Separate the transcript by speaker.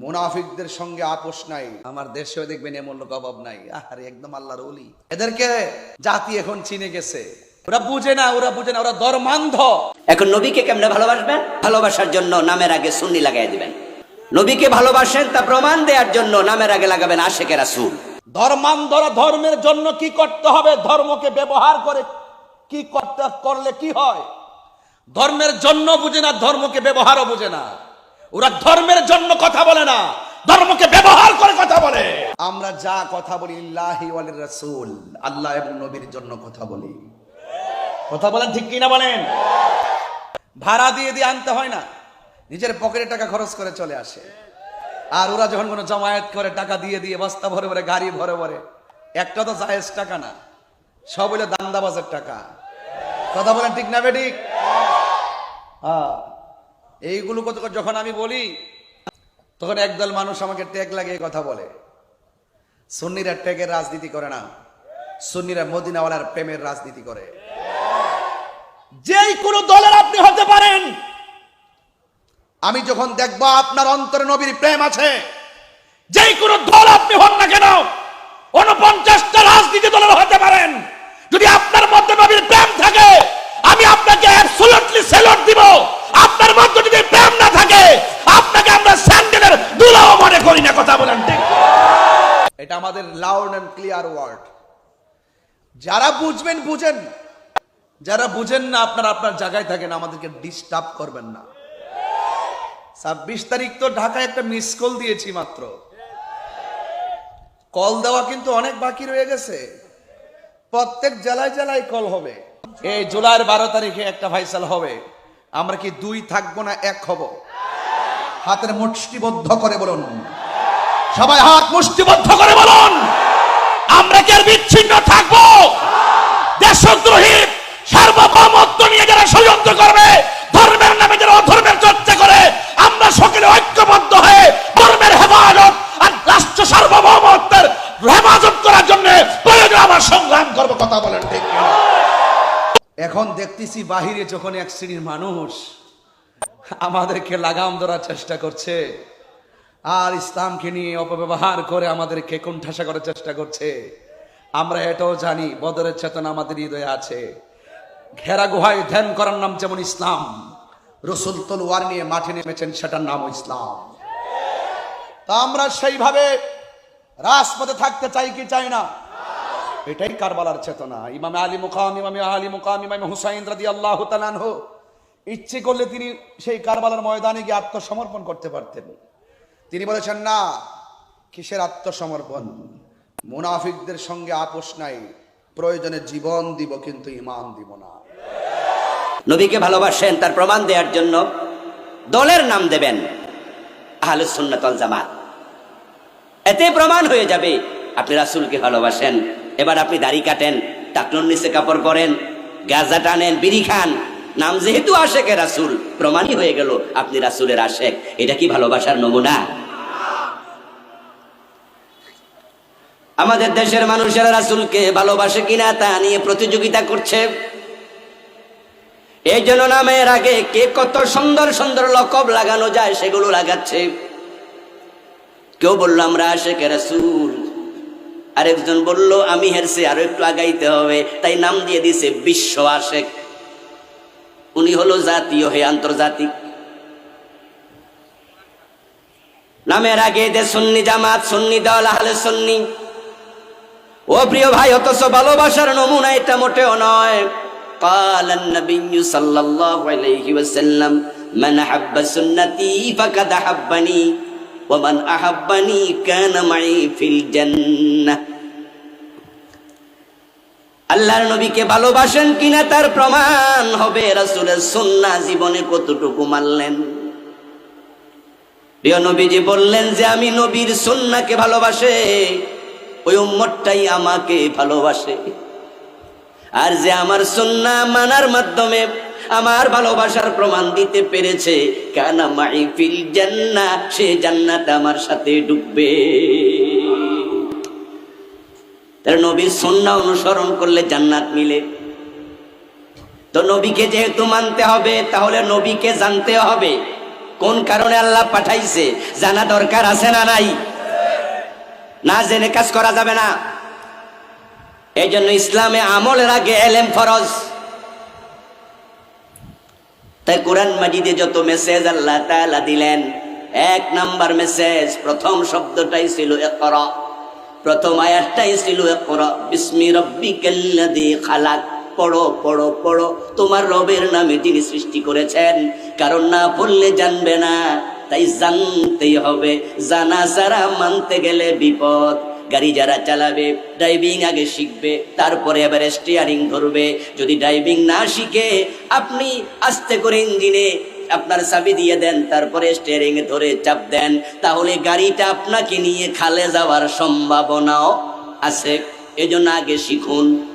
Speaker 1: মুনাফিকদের সঙ্গে আপোষ নাই। আমার দেশেও দেখবেন এমন লোক অভাব নাই। আরে একদম আল্লাহর ওলি। এদেরকে জাতি এখন চিনে গেছে। ওরা বুঝে না ওরা বুঝে না ওরা ধর্মান্ধ।
Speaker 2: এখন নবীকে কেমনে ভালোবাসবেন? ভালোবাসার জন্য নামের আগে সুন্নি লাগাই দিবেন। নবীকে ভালোবাসেন তা প্রমাণ দেওয়ার জন্য নামের আগে লাগাবেন আশেকে রাসূল।
Speaker 1: ধর্মান্ধরা ধর্মের জন্য কি করতে হবে? ধর্মকে ব্যবহার করে কি করতে করলে কি হয়? ধর্মের জন্য বুঝে না ধর্মকে ব্যবহারও বুঝে না। ওরা ধর্মের জন্য কথা বলে না। ধর্মকে ব্যবহার করে কথা বলে। আমরা যা কথা বলি রাসূল আল্লাহ এবং নবীর জন্য কথা বলি। কথা বলেন ঠিক কিনা বলেন? ভাড়া দিয়ে দিয়ে আনতে হয় না। নিজের পকেটে টাকা খরচ করে চলে আসে। আর ওরা যখন কোনো জমায়েত করে, টাকা দিয়ে দিয়ে বস্তা ভরে ভরে, গাড়ি ভরে ভরে, একটা তো জায়েজ টাকা না, সব হইল দান্দাবাজের টাকা। কথা বলেন ঠিক না বেঠিক হ্যাঁ। এইগুলো কত যখন আমি বলি, তখন একদল মানুষ আমাকে ট্যাগ লাগিয়ে কথা বলে। সুন্নিরা ট্যাগের রাজনীতি করে না। সুন্নিরা মদিনাওয়ালার প্রেমের রাজনীতি করে। যেই কোনো দলের আপনি হতে পারেন, আমি যখন দেখব আপনার অন্তরে নবীর প্রেম আছে, যেই কোনো দল আপনি হন না কেন উনপঞ্চাশটা রাজনীতি দলের হতে পারেন যদি আপনার মধ্যে নবীর প্রেম থাকে আমি আপনাকে অ্যাবসলিউটলি সেলট দিব আপনার মধ্যে যদি প্রেম না থাকে আপনাকে আমরা স্যান্ডেলের দুলাও মনে করি না কথা বলেন ঠিক এটা আমাদের ক্লিয়ার ওয়ার্ড। যারা বুঝবেন, বুঝেন। যারা বুঝেন না, আপনারা আপনার জায়গায় থাকেন, আমাদেরকে ডিস্টার্ব করবেন না। ছাব্বিশ তারিখ তো ঢাকায় একটা মিস কল দিয়েছি মাত্র। কল দেওয়া কিন্তু অনেক বাকি রয়ে গেছে। প্রত্যেক জেলায় জেলায় কল হবে। এই জুলাইয়ের বারো তারিখে একটা ভাইসাল হবে। আমরা কি দুই থাকব না এক হব? হাতের মুষ্টিবদ্ধ করে বলুন। সবাই হাত মুষ্টিবদ্ধ করে বলুন। আমরা কি আর বিচ্ছিন্ন থাকব? দেশদ্রোহী সার্বভৌমত্ব নিয়ে যারা ষড়যন্ত্র করবে, ধর্মের নামে যারা অধর্মের চর্চা করে, আমরা সকলে ঐক্যবদ্ধ হয়ে ধর্মের হেফাজত আর রাষ্ট্র সার্বভৌমত্বের হেফাজত করার জন্য প্রয়োজন আমার সংগ্রাম করব, কথা বলেন ঠিক এখন দেখতেছি বাহিরে যখন এক শ্রেণির মানুষ আমাদেরকে লাগাম ধরার চেষ্টা করছে। আর ইসলামকে নিয়ে অপব্যবহার করে আমাদেরকে কোণঠাসা করার চেষ্টা করছে। আমরা এটাও জানি, বদরের চেতনা আমাদের হৃদয়ে আছে। ঘেরা গুহায় ধ্যান করার নাম যেমন ইসলাম, রসুল তলোয়ার নিয়ে মাঠে নেমেছেন, সেটার নাম ইসলাম। তা আমরা সেইভাবে রাজপথে থাকতে চাই কি চাই না? এটাই কারবালার চেতনা। ইমামে আলী মুকাম, ইমামে আলী মুকাম, ইমামে হুসাইন রাদি আল্লাহ তালানহ ইচ্ছে করলে তিনি সেই কারবালার ময়দানে গিয়ে আত্মসমর্পণ করতে পারতেন। তিনি বলেছেন, না, কিসের আত্মসমর্পণ? মুনাফিকদের সঙ্গে আপোষ নাই। প্রয়োজনে জীবন দিব, কিন্তু ইমান দিব না।
Speaker 2: নবীকে ভালোবাসেন, তার প্রমাণ দেওয়ার জন্য দলের নাম দেবেন আহলে সুন্নাতল জামাত। এতে প্রমাণ হয়ে যাবে, আপনি রাসূলকে ভালোবাসেন, এবার আপনি দাড়ি কাটেন, টাকনুর নিচে কাপড় পরেন, গাঁজা টানেন, বিড়ি খান। নাম যেহেতু আশেকে রাসূল, প্রমাণই হয়ে গেল আপনি রাসূলের আশেক এটা কি ভালোবাসার নমুনা? আমাদের দেশের মানুষেরা রাসূলকে ভালোবাসে কিনা তা নিয়ে প্রতিযোগিতা করছে। এই জন্য নামের আগে কে কত সুন্দর সুন্দর লকব লাগানো যায় সেগুলো লাগাচ্ছে। কেউ বলল, আমরা আশেখ রাসূল। আরেকজন বলল, আমি হেরছে আরও একটু আগাইতে হবে। তাই নাম দিয়ে দিছে, বিশ্ব আশেক। উনি হলো জাতীয় হে আন্তর্জাতিক। নামের আগে দে সুন্নি জামাত, সুন্নি দল, আহলে সুন্নি ও প্রিয় ভাই অথচ ভালোবাসার নমুনা এটা মোটেও নয় قال النبي صلى الله عليه وسلم من أحب سنتي فقد أحبني ومن أحبني كان معي في الجنة আল্লাহর নবীকে ভালোবাসেন কিনা তার প্রমাণ হবে রাসূলের সুন্নাহ জীবনে কতটুকু মানলেন প্রিয় নবীজি বললেন যে আমি নবীর সুন্নাহকে ভালোবাসে ওই উম্মতটাই আমাকে ভালোবাসে। আর যে আমার সুন্না মানার মাধ্যমে আমার ভালোবাসার প্রমাণ দিতে পেরেছে, কানা মাই ফিল জান্না, সে জান্নাত আমার সাথে ডুববে। তার নবীর সুন্না অনুসরণ করলে জান্নাত মিলে। তো নবীকে যেহেতু মানতে হবে, তাহলে নবীকে জানতে হবে কোন কারণে আল্লাহ পাঠাইছে, জানা দরকার আছে না নাই? না জেনে কাজ করা যাবে না। এই জন্য ইসলামে আমলের আগে এলেম ফরজ। তাই কোরআন মাজিদে যত মেসেজ আল্লাহ তাআলা দিলেন, এক নাম্বার মেসেজ প্রথম শব্দটাই ছিল ইকরা। প্রথম আয়াতটাই ছিল ইকরা। বিসমি রাব্বিকাল্লাযী খালাক। পড়ো পড়ো পড়ো। তোমার রবের নামে যিনি সৃষ্টি করেছেন। কারণ না পড়লে জানবে না। তাই জানতেই হবে, জানা সারা মানতে গেলে বিপদ। গাড়ি যারা চালাবে ড্রাইভিং আগে শিখবে, তারপরে এবার স্টিয়ারিং ধরবে। যদি ড্রাইভিং না শিখে, আপনি আস্তে করে ইঞ্জিনে আপনার চাবি দিয়ে দেন, তারপরে স্টিয়ারিং ধরে চাপ দেন, তাহলে গাড়িটা আপনাকে নিয়ে খালে যাওয়ার সম্ভাবনাও আছে। এজন্য আগে শিখুন।